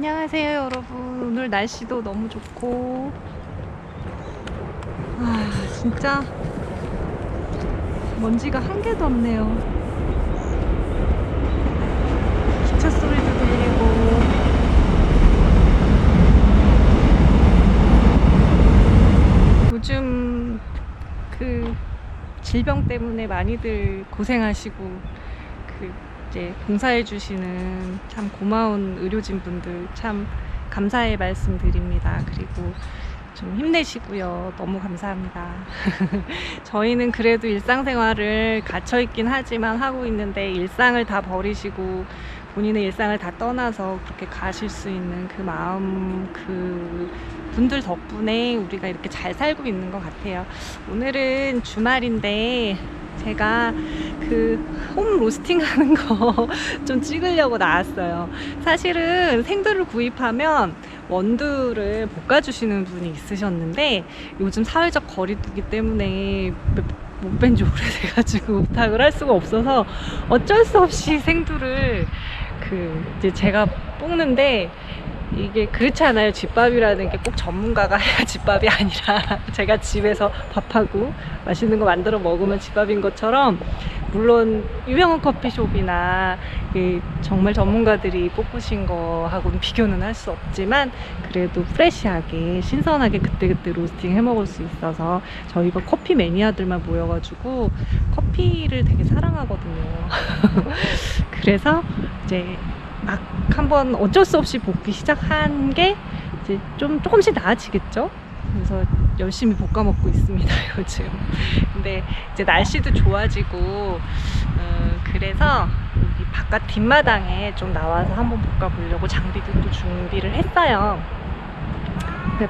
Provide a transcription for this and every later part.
오늘 날씨도 너무 좋고. 아 진짜 먼지가 한 개도 없네요. 기차 소리도 들리고. 요즘 그 질병 때문에 많이들 고생하시고 그 이제 봉사해 주시는 참 고마운 의료진 분들 참 감사의 말씀 드립니다. 그리고 좀 힘내시고요. 너무 감사합니다. 저희는 그래도 일상생활을 갇혀 있긴 하지만 하고 있는데 일상을 다 버리시고 본인의 일상을 다 떠나서 그렇게 가실 수 있는 그 마음 그 분들 덕분에 우리가 이렇게 잘 살고 있는 것 같아요. 오늘은 주말인데 제가 그 홈 로스팅 하는 거 좀 찍으려고 나왔어요. 사실은 생두를 구입하면 원두를 볶아주시는 분이 있으셨는데 요즘 사회적 거리두기 때문에 못 뵌 지 오래돼가지고 부탁을 할 수가 없어서 어쩔 수 없이 생두를 그 이제 제가 볶는데 이게 그렇지 않아요. 집밥이라는 게 꼭 전문가가 해야 집밥이 아니라 제가 집에서 밥하고 맛있는 거 만들어 먹으면 집밥인 것처럼 물론 유명한 커피숍이나 이 정말 전문가들이 볶으신 거하고는 비교는 할 수 없지만 그래도 프레시하게 신선하게 그때그때 로스팅 해 먹을 수 있어서 저희가 커피 매니아들만 모여가지고 커피를 되게 사랑하거든요. 그래서 이제 막 한번 어쩔 수 없이 볶기 시작한 게 이제 좀 조금씩 나아지겠죠? 그래서 열심히 볶아 먹고 있습니다 요즘. 근데 이제 날씨도 좋아지고 어, 그래서 여기 바깥 뒷마당에 좀 나와서 한번 볶아 보려고 장비도 또 준비를 했어요.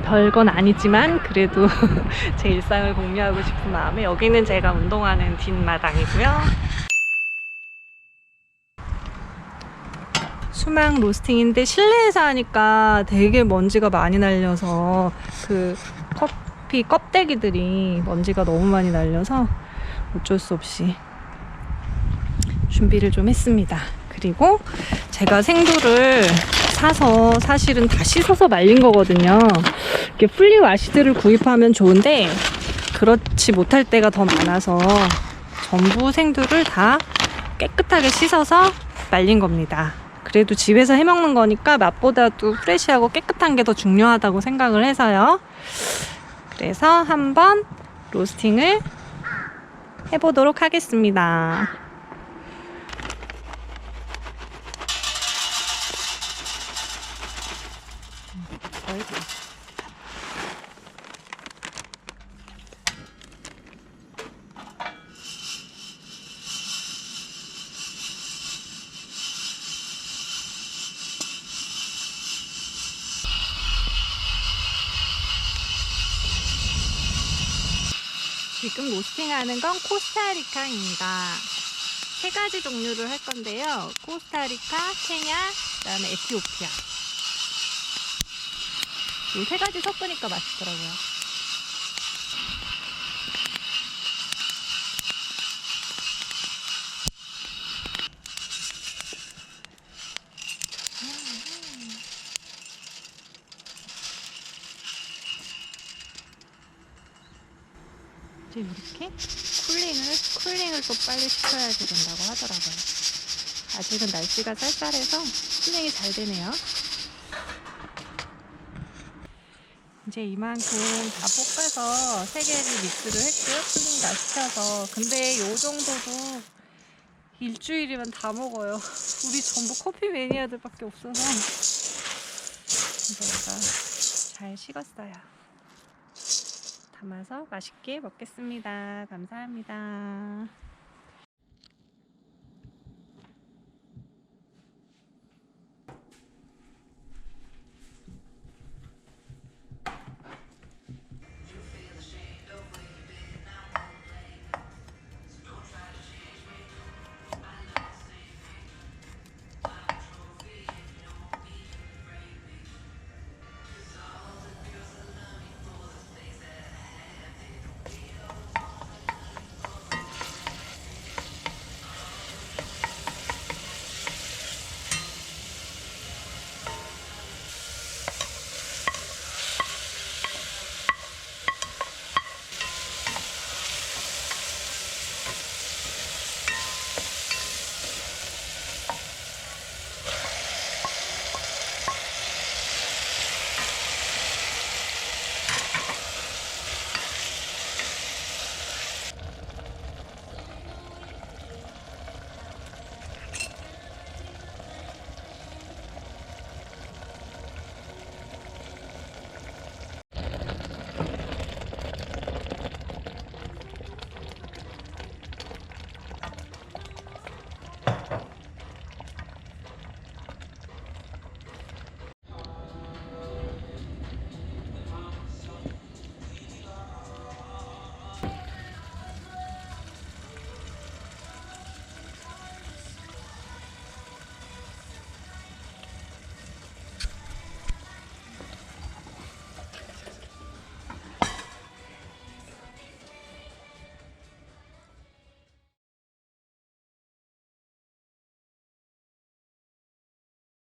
별건 아니지만 그래도 제 일상을 공유하고 싶은 마음에 여기는 제가 운동하는 뒷마당이고요. 수막 로스팅인데 실내에서 하니까 되게 먼지가 많이 날려서 그 커피 껍데기들이 먼지가 너무 많이 날려서 어쩔 수 없이 준비를 좀 했습니다. 그리고 제가 생두를 사서 사실은 다 씻어서 말린 거거든요. 이렇게 풀리 와시드를 구입하면 좋은데 그렇지 못할 때가 더 많아서 전부 생두를 다 깨끗하게 씻어서 말린 겁니다. 그래도 집에서 해 먹는 거니까 맛보다도 프레시하고 깨끗한 게 더 중요하다고 생각을 해서요. 그래서 한번 로스팅을 해보도록 하겠습니다. 아 지금 로스팅하는 건 코스타리카입니다. 세 가지 종류를 할 건데요. 코스타리카, 케냐, 그다음에 에티오피아. 이 세 가지 섞으니까 맛있더라고요. 이제 이렇게 쿨링을 쿨링을 또 빨리 시켜야 된다고 하더라고요. 아직은 날씨가 쌀쌀해서 쿨링이 잘 되네요. 이제 이만큼 다 볶아서 세 개를 믹스를 했고요. 쿨링 다 시켜서. 근데 요 정도도 일주일이면 다 먹어요. 우리 전부 커피 매니아들밖에 없어서. 이제가 잘 식었어요. 담아서 맛있게 먹겠습니다. 감사합니다.